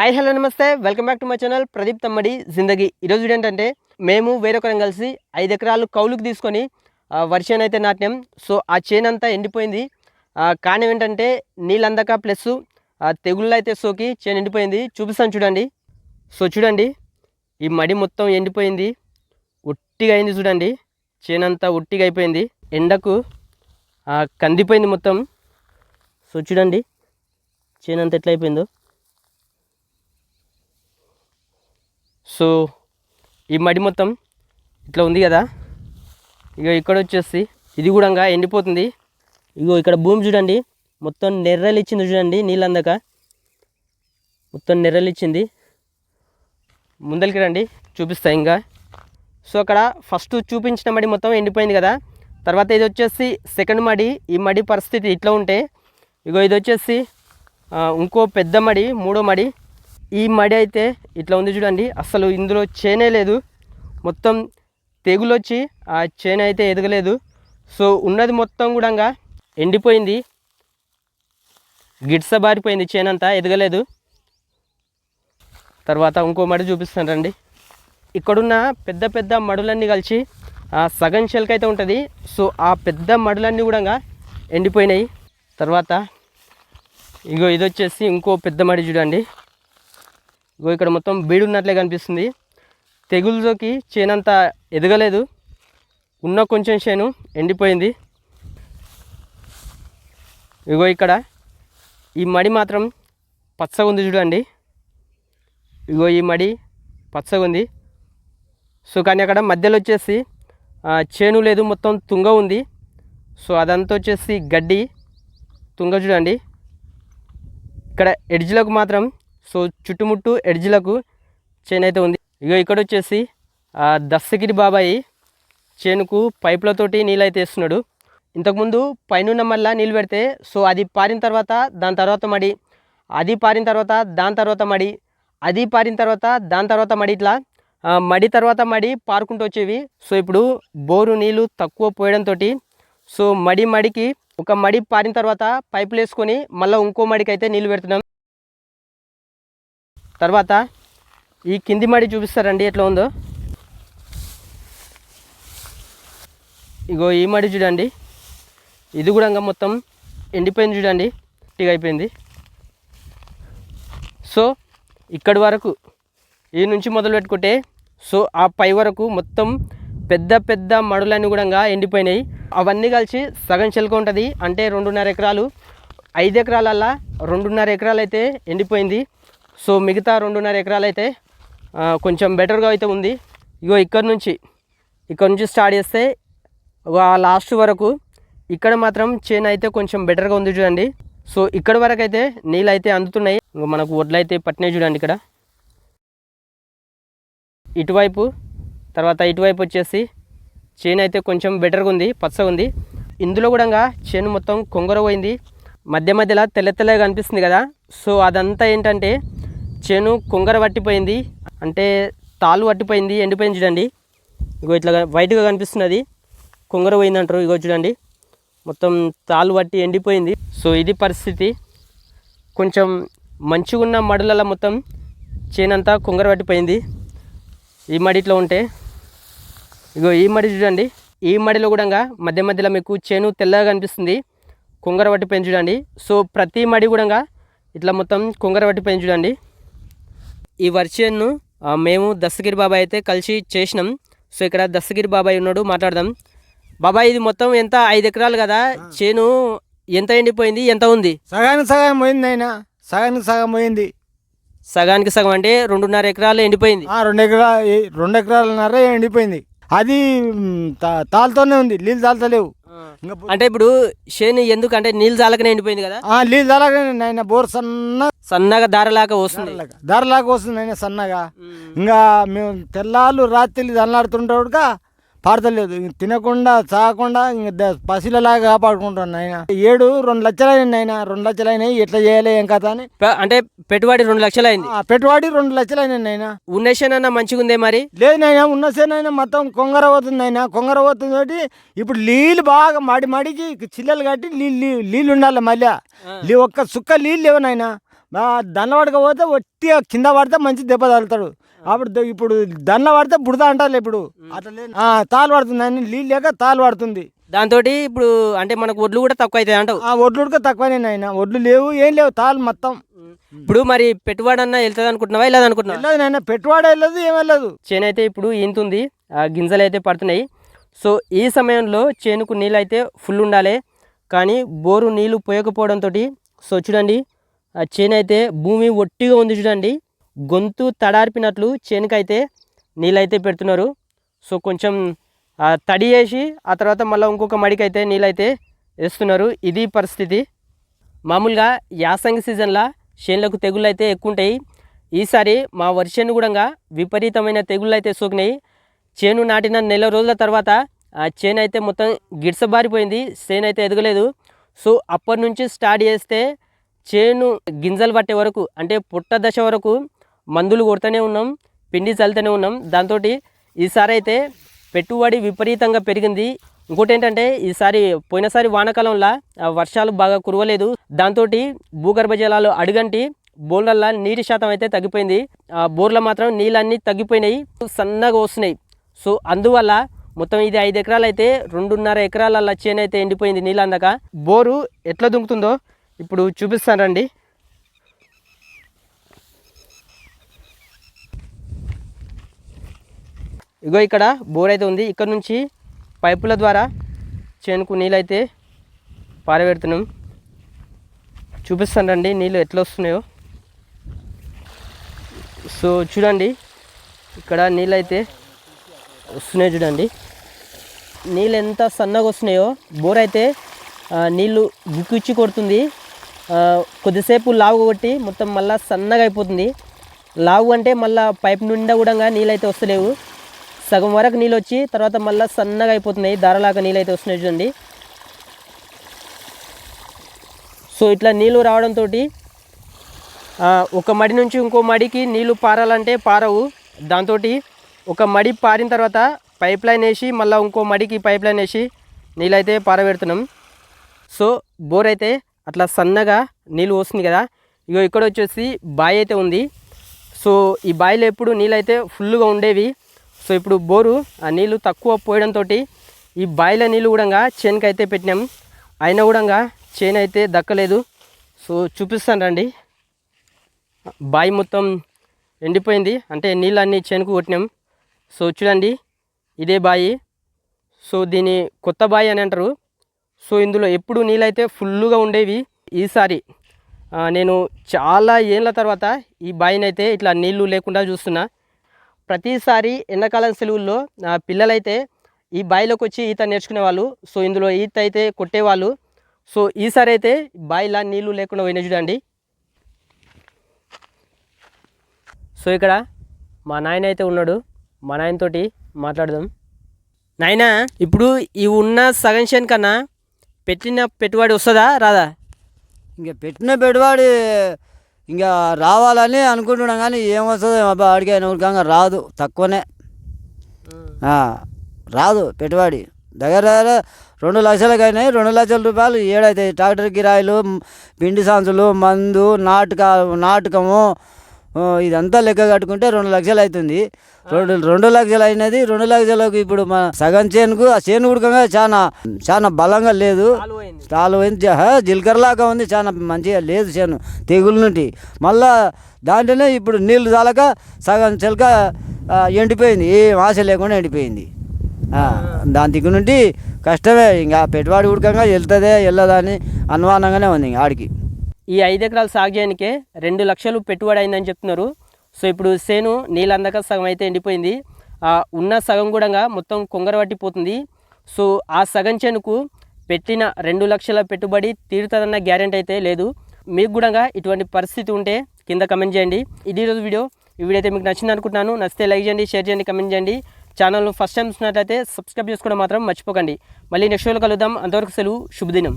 Hi hello నమస్తే. Welcome back to my channel. Pradeep Thammadi Zindagi. ఈరోజు ఏంటంటే మేము వేరొకరం కలిసి ఐదు ఎకరాలు కౌలుకు తీసుకొని వరి చేను అయితే నాటినాం. సో ఆ చేను అంతా ఎండిపోయింది. కారణం ఏంటంటే నీళ్ళందక ప్లస్ తెగుళ్ళు అయితే సోకి చేను ఎండిపోయింది. చూపిస్తాను చూడండి. సో చూడండి. ఈ మడి మొత్తం ఎండిపోయింది. ఉట్టిగా అయింది చూడండి. చేను అంతా ఉట్టిగా అయిపోయింది. ఎండకు కందిపోయింది మొత్తం. సో చూడండి. చేను అంతా ఎట్లా అయిపోయిందో. సో ఈ మడి మొత్తం ఇట్లా ఉంది కదా. ఇక ఇక్కడ వచ్చేసి ఇది కూడా ఎండిపోతుంది. ఇగో ఇక్కడ భూమి చూడండి. మొత్తం నెర్రలు ఇచ్చింది చూడండి నీళ్ళు అందక మొత్తం నెర్రలు ఇచ్చింది ముందరికి రండి చూపిస్తా ఇంకా. సో అక్కడ ఫస్ట్ చూపించిన మడి మొత్తం ఎండిపోయింది కదా. తర్వాత ఇది వచ్చేసి సెకండ్ మడి. ఈ మడి పరిస్థితి ఇట్లా ఉంటే ఇగో ఇది వచ్చేసి ఇంకో పెద్ద మడి మూడో మడి. ఈ మడి అయితే ఇట్లా ఉంది చూడండి. అసలు ఇందులో చేనే లేదు. మొత్తం తెగులు వచ్చి ఆ చేను అయితే ఎదగలేదు. సో ఉన్నది మొత్తం కూడా ఎండిపోయింది. గిడ్స బారిపోయింది. చేనంతా ఎదగలేదు. తర్వాత ఇంకో మడి చూపిస్తాను రండి. ఇక్కడున్న పెద్ద పెద్ద మడులన్నీ కలిసి ఆ సగం చెలక అయితే ఉంటుంది. సో ఆ పెద్ద మడులన్నీ కూడా ఎండిపోయినాయి. తర్వాత ఇగో ఇది వచ్చేసి ఇంకో పెద్ద మడి చూడండి. ఇగో ఇక్కడ మొత్తం బీడు ఉన్నట్లే కనిపిస్తుంది. తెగులుకి చేనంత ఎదగలేదు. ఉన్న కొంచెం చేను ఎండిపోయింది. ఇగో ఇక్కడ ఈ మడి మాత్రం పచ్చగా ఉంది చూడండి. ఇగో ఈ మడి పచ్చగా ఉంది. సో కానీ అక్కడ మధ్యలో వచ్చేసి చేను లేదు మొత్తం తుంగ ఉంది. సో అదంతా వచ్చేసి గడ్డి తుంగ చూడండి. ఇక్కడ ఎడ్జ్లకు మాత్రం సో చుట్టుముట్టు ఎడ్జ్లకు చేను అయితే ఉంది. ఇక ఇక్కడ వచ్చేసి దస్తగిరి బాబాయి చేనుకు పైపులతోటి నీళ్ళు అయితే వేస్తున్నాడు. ఇంతకుముందు పైన మళ్ళా నీళ్ళు పెడితే సో అది పారిన తర్వాత దాని తర్వాత మడి అది పారిన తర్వాత దాని తర్వాత మడి అది పారిన తర్వాత దాని తర్వాత మడి ఇట్లా మడి తర్వాత మడి పారుకుంటూ వచ్చేవి. సో ఇప్పుడు బోరు నీళ్ళు తక్కువ పోయడంతో సో మడి మడికి ఒక మడి పారిన తర్వాత పైపులు వేసుకొని మళ్ళీ ఇంకో మడికి అయితే నీళ్ళు పెడుతున్నాం. తర్వాత ఈ కింది మడి చూపిస్తారండి ఎట్లా ఉందో. ఇగో ఈ మడి చూడండి. ఇది కూడా ఇంకా మొత్తం ఎండిపోయింది చూడండి గట్టిగా అయిపోయింది. సో ఇక్కడి వరకు ఈ నుంచి మొదలు పెట్టుకుంటే సో ఆ పై వరకు మొత్తం పెద్ద పెద్ద మడులన్నీ కూడా ఎండిపోయినాయి. అవన్నీ కలిసి సగం చెలక ఉంటుంది అంటే రెండున్నర ఎకరాలు. ఐదు ఎకరాలల్లా రెండున్నర ఎకరాలు అయితే ఎండిపోయింది. సో మిగతా రెండున్నర ఎకరాలు అయితే కొంచెం బెటర్గా అయితే ఉంది. ఇగో ఇక్కడ నుంచి ఇక్కడ నుంచి స్టార్ట్ చేస్తే లాస్ట్ వరకు ఇక్కడ మాత్రం చేను అయితే కొంచెం బెటర్గా ఉంది చూడండి. సో ఇక్కడ వరకు అయితే నీళ్ళు అయితే అందుతున్నాయి. మనకు వడ్లు అయితే పట్టినాయి చూడండి ఇక్కడ. ఇటువైపు తర్వాత ఇటువైపు వచ్చేసి చేను అయితే కొంచెం బెటర్గా ఉంది పచ్చగా ఉంది. ఇందులో కూడా చేను మొత్తం కొంగర పోయింది. మధ్య మధ్యలో తెల్ల తెల్లగా కనిపిస్తుంది కదా. సో అదంతా ఏంటంటే చేను కొంగర పట్టిపోయింది. అంటే తాళ్ళు పట్టిపోయింది ఎండిపోయింది చూడండి. ఇగో ఇట్లా వైట్గా కనిపిస్తున్నది. కొంగర పోయింది అంటారు ఇగో చూడండి. మొత్తం తాళ్ళు పట్టి ఎండిపోయింది. సో ఇది పరిస్థితి. కొంచెం మంచిగా ఉన్న మడులలో మొత్తం చేనంతా కొంగర పట్టిపోయింది. ఈ మడి ఇట్లా ఉంటే. ఇగో ఈ మడి చూడండి. ఈ మడిలో కూడా మధ్య మధ్యలో మీకు చేను తెల్లగా కనిపిస్తుంది. కొంగర పట్టిపోయింది చూడండి. సో ప్రతి మడి కూడా ఇట్లా మొత్తం కొంగర పట్టిపోయింది చూడండి. ఈ వర్షన్ను మేము దస్తగిరి బాబాయ్ అయితే కలిసి చేసినాం. సో ఇక్కడ దస్తగిరి బాబాయ్ ఉన్నాడు మాట్లాడదాం. బాబాయ్ ఇది మొత్తం ఎంత? ఐదు ఎకరాలు కదా. చేను ఎంత ఎండిపోయింది? ఎంత ఉంది? సగానికి సగం పోయింది అయినా సగానికి సగం పోయింది. సగానికి సగం అంటే రెండున్నర ఎకరాలు ఎండిపోయింది. ఆ రెండు ఎకరా ఏ- రెండు ఎకరాలన్నర ఎండిపోయింది. అది మ్, తా- తాళ్ళతోనే ఉంది. నీళ్ళు బో- అంటే ఇప్పుడు చేను ఎందుకు అంటే నీళ్ళు జాలకనే ఎండిపోయింది కదా? ఆ నీళ్ళు తాలగానే నాయన బోర్ సన్న సన్నగా దారలాగా వస్తుంది. ధరలాగా వస్తుంది అయినా సన్నగా. ఇంకా మేము తెల్లాళ్ళు రాత్రి దన్నాడుతుంటాడుగా పాడతలేదు. ఇంక తినకుండా చాకుండా పసిలలాగా కాపాడుకుంటాను నాయన. ఏడు రెండు లక్షలు అయినాయి నాయన. రెండు లక్షలు అయినాయి ఎట్లా చేయాలి ఏం కథ అని. అంటే పెట్టుబడి రెండు లక్షలు అయింది ఆ పెట్టుబడి రెండు లక్షలు అయినాయి నాయన. ఉన్నేషన్ అన్న మంచిగా ఉందే మరి? లేదు నాయన ఉన్న సేనైనా మొత్తం కొంగర పోతుంది ఆయన కొంగర పోతుంది కాబట్టి ఇప్పుడు నీళ్ళు బాగా మడి మడికి చిల్లలు కట్టి నీళ్ళు నీళ్ళు ఉండాలి మళ్ళీ. ఒక్క సుక్క నీళ్ళు లేవు నాయన. పడకపోతే ఒట్టి కింద పడితే మంచి దెబ్బ తగులుతాడు. అప్పుడు ఇప్పుడు దన్న పడితే బుడద అంటారు ఇప్పుడు. అట్లా తాలు పడుతుంది అని నీళ్ళు లేక తాలు పడుతుంది దాంతో ఇప్పుడు అంటే మనకు ఒడ్లు కూడా తక్కువ అవుతాయి అంటావు? ఆ ఒడ్లు ఉడక తక్కువనే ఆయన ఒడ్లు లేవు ఏం లేవు తాలు మొత్తం. ఇప్పుడు మరి పెట్టుబడి అన్న వెళ్తుంది అనుకుంటున్నావా వెళ్ళదు అనుకుంటున్నావా? వెళ్ళదు నాయన. పెట్టుబడి వెళ్ళదు ఏం వెళ్ళదు. చేను అయితే ఇప్పుడు ఈంతుంది ఆ గింజలు అయితే పడుతున్నాయి. సో ఈ సమయంలో చేనుకు నీళ్ళు అయితే ఫుల్ ఉండాలి. కానీ బోరు నీళ్ళు పోయకపోవడంతో సో చూడండి ఆ చేను అయితే భూమి ఒట్టిగా ఉంది చూడండి. గొంతు తడార్పినట్లు చేనుకైతే నీళ్ళు అయితే పెడుతున్నారు. సో కొంచెం తడి వేసి ఆ తర్వాత మళ్ళీ ఇంకొక మడికైతే నీళ్ళైతే నీళ్ళు అయితే వేస్తున్నారు. ఇది పరిస్థితి. మామూలుగా యాసంగి సీజన్లో చేనులకు తెగుళ్ళు అయితే ఎక్కువ ఉంటాయి ఈసారి మా వర్షాన్ని కూడా విపరీతమైన తెగుళ్ళు అయితే సోకినాయి. చేను నాటిన నెల రోజుల తర్వాత ఆ చేను అయితే మొత్తం గిడ్సబారిపోయింది. చేను అయితే ఎదగలేదు. సో అప్పటి నుంచి స్టార్ట్ చేస్తే చేను గింజలు పట్టే వరకు అంటే పుట్ట దశ వరకు మందులు కొడుతూనే ఉన్నాం పిండి చల్లుతూనే ఉన్నాం. దాంతో ఈసారి అయితే పెట్టుబడి విపరీతంగా పెరిగింది. ఇంకోటి ఏంటంటే ఈసారి పోయినసారి వానాకాలంలో వర్షాలు బాగా కురవలేదు. దాంతో భూగర్భ జలాలు అడుగంటి బోర్లల్లో నీటి శాతం అయితే తగ్గిపోయింది. బోర్లో బోర్ల మాత్రం నీళ్ళన్నీ తగ్గిపోయినాయి. సన్నగా వస్తున్నాయి. సో అందువల్ల మొత్తం ఇది ఐదు ఎకరాలు అయితే రెండున్నర ఎకరాల చేను అయితే ఎండిపోయింది నీళ్ళు అందక. బోరు ఎట్లా దుంకుతుందో ఇప్పుడు చూపిస్తాను రండి. ఇగో ఇక్కడ బోర్ అయితే ఉంది. ఇక్కడ నుంచి పైపుల ద్వారా చేనుకు నీళ్ళు అయితే పారబెడుతున్నాం చూపిస్తాను రండి నీళ్ళు ఎట్లా వస్తున్నాయో. సో చూడండి ఇక్కడ నీళ్ళు అయితే వస్తున్నాయి చూడండి. నీళ్ళు ఎంత సన్నగా వస్తున్నాయో బోర్ అయితే నీళ్ళు గుక్కిచ్చి కొడుతుంది. కొద్దిసేపు లావు కొట్టి మొత్తం మళ్ళీ సన్నగా అయిపోతుంది. లావు అంటే మళ్ళీ పైప్ నిండా కూడా నీళ్ళు అయితే వస్తలేవు. సగం వరకు నీళ్ళు వచ్చి తర్వాత మళ్ళీ సన్నగా అయిపోతున్నాయి. దారలాగా నీళ్ళు అయితే వస్తున్నాయి చూడండి. సో ఇట్లా నీళ్ళు రావడంతో ఒక మడి నుంచి ఇంకో మడికి నీళ్ళు పారాలంటే పారవు. దాంతో ఒక మడి పారిన తర్వాత పైప్ లైన్ వేసి మళ్ళీ ఇంకో మడికి పైప్ లైన్ వేసి నీళ్ళైతే పారబెడుతున్నాం సో బోర్ అయితే అట్లా సన్నగా నీళ్ళు వస్తుంది కదా. ఇగో ఇక్కడ వచ్చేసి బావి అయితే ఉంది. సో ఈ బాయిలో ఎప్పుడు నీళ్ళు అయితే ఫుల్గా ఉండేవి. సో ఇప్పుడు బోరు ఆ నీళ్ళు తక్కువ పోయడంతో ఈ బావిలో నీళ్ళు కూడా చేనుకి అయితే పెట్టినాం. అయినా కూడా చేను అయితే దక్కలేదు. సో చూపిస్తాను రండి. బావి మొత్తం ఎండిపోయింది. అంటే నీళ్ళన్నీ చేనుకు కొట్టినాం. సో చూడండి ఇదే బాయి. సో దీని కొత్త బావి అని అంటారు. సో ఇందులో ఎప్పుడు నీళ్ళైతే ఫుల్గా ఉండేవి ఈసారి నేను చాలా ఏళ్ళ తర్వాత ఈ బావిని అయితే ఇట్లా నీళ్ళు లేకుండా చూస్తున్నా. ప్రతిసారి ఎండాకాలం సెలవుల్లో పిల్లలైతే ఈ బాయిలోకి వచ్చి ఈత నేర్చుకునే వాళ్ళు సో ఇందులో ఈత అయితే కొట్టేవాళ్ళు. సో ఈసారి అయితే బాయిలా నీళ్ళు లేకుండా పోయినా చూడండి. సో ఇక్కడ మా నాయన అయితే ఉన్నాడు. మా నాయనతోటి మాట్లాడదాం. నాయన ఇప్పుడు ఈ ఉన్న సగం చేను కన్నా పెట్టిన పెట్టుబడి వస్తుందా? రాదా? ఇంకా పెట్టిన పెట్టుబడి ఇంకా రావాలని అనుకుంటున్నాం కానీ ఏమొస్తుందో అబ్బా అడిగాను ఊరికంగా రాదు తక్కువనే. రాదు పెట్టుబడి. దగ్గర దగ్గర రెండు లక్షలకు అయినాయి రెండు లక్షల రూపాయలు ఏడైతాయి. ట్రాక్టర్ కిరాయిలు పిండి సంచులు మందు నాటక నాటకము ఇదంతా లెక్క కట్టుకుంటే రెండు లక్షలు అవుతుంది. రెండు రెండు లక్షలు అయినది రెండు లక్షలకు ఇప్పుడు మన సగం చేనుకు ఆ చేను ఉడకంగా చాలా చాలా బలంగా లేదు. తాలు పోయింది. జ- హ, జీలకర్రలాగా ఉంది చాలా మంచిగా లేదు చేను తెగులు నుండి. మళ్ళా దాంట్లోనే ఇప్పుడు నీళ్ళు చాలక సగం చిలక ఎండిపోయింది. ఏం ఆశ లేకుండా ఎండిపోయింది. దాని దిక్కు నుండి కష్టమే. ఇంకా పెట్టుబడి ఉడకంగా వెళ్తుందే వెళ్ళదా అని అనుమానంగానే ఉంది ఇంకా ఆడికి. ఈ ఐదు ఎకరాలు సాగు చేయడానికే రెండు లక్షలు పెట్టుబడి అయిందని చెప్తున్నారు. సో ఇప్పుడు సేను నీళ్ళందాక సగం అయితే ఎండిపోయింది. ఉన్న సగం కూడా మొత్తం కొంగర పట్టిపోతుంది. సో ఆ సగం చేనుకు పెట్టిన రెండు లక్షల పెట్టుబడి తీరుతుందన్న గ్యారెంటీ అయితే లేదు. మీకు కూడా ఇటువంటి పరిస్థితి ఉంటే కింద కమెంట్ చేయండి. ఇది ఈరోజు వీడియో. ఈ వీడియో అయితే మీకు నచ్చింది అనుకుంటున్నాను. నచ్చితే లైక్ చేయండి షేర్ చేయండి కమెంట్ చేయండి. ఛానల్ ఫస్ట్ టైం చూసినట్లయితే సబ్స్క్రైబ్ చేసుకోవడం మాత్రం మర్చిపోకండి. మళ్ళీ నెక్స్ట్ వీడియోలో కలుద్దాం. అంతవరకు సెలవు. శుభదినం.